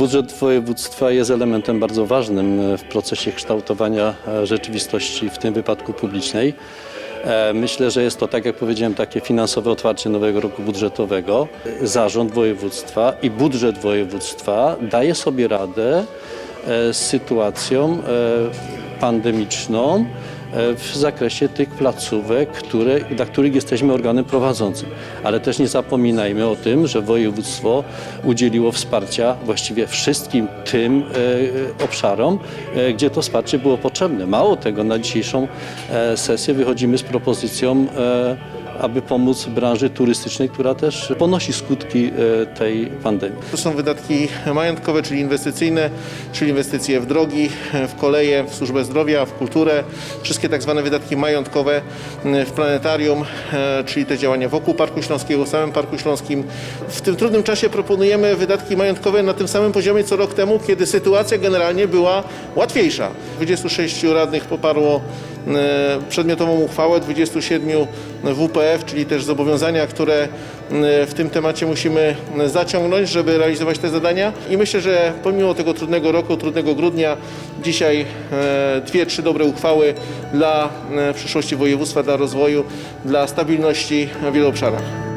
Budżet województwa jest elementem bardzo ważnym e, w procesie kształtowania e, rzeczywistości, w tym wypadku publicznej. E, Myślę, że jest to, tak jak powiedziałem, takie finansowe otwarcie nowego roku budżetowego. Zarząd województwa i budżet województwa daje sobie radę z sytuacją pandemiczną w zakresie tych placówek, które, dla których jesteśmy organem prowadzącym. Ale też nie zapominajmy o tym, że województwo udzieliło wsparcia właściwie wszystkim tym e, obszarom, e, gdzie to wsparcie było potrzebne. Mało tego, na dzisiejszą e, sesję wychodzimy z propozycją e, aby pomóc branży turystycznej, która też ponosi skutki e, tej pandemii. To są wydatki majątkowe, czyli inwestycyjne, czyli inwestycje w drogi, w koleje, w służbę zdrowia, w kulturę. Wszystkie tak zwane wydatki majątkowe w planetarium, e, czyli te działania wokół Parku Śląskiego, w samym Parku Śląskim. W tym trudnym czasie proponujemy wydatki majątkowe na tym samym poziomie co rok temu, kiedy sytuacja generalnie była łatwiejsza. 26 radnych poparło przedmiotową uchwałę, 27 WPF, czyli też zobowiązania, które e, w tym temacie musimy zaciągnąć, żeby realizować te zadania. I myślę, że pomimo tego trudnego roku, trudnego grudnia, dzisiaj e, dwie, trzy dobre uchwały dla e, przyszłości województwa, dla rozwoju, dla stabilności w wielu obszarach.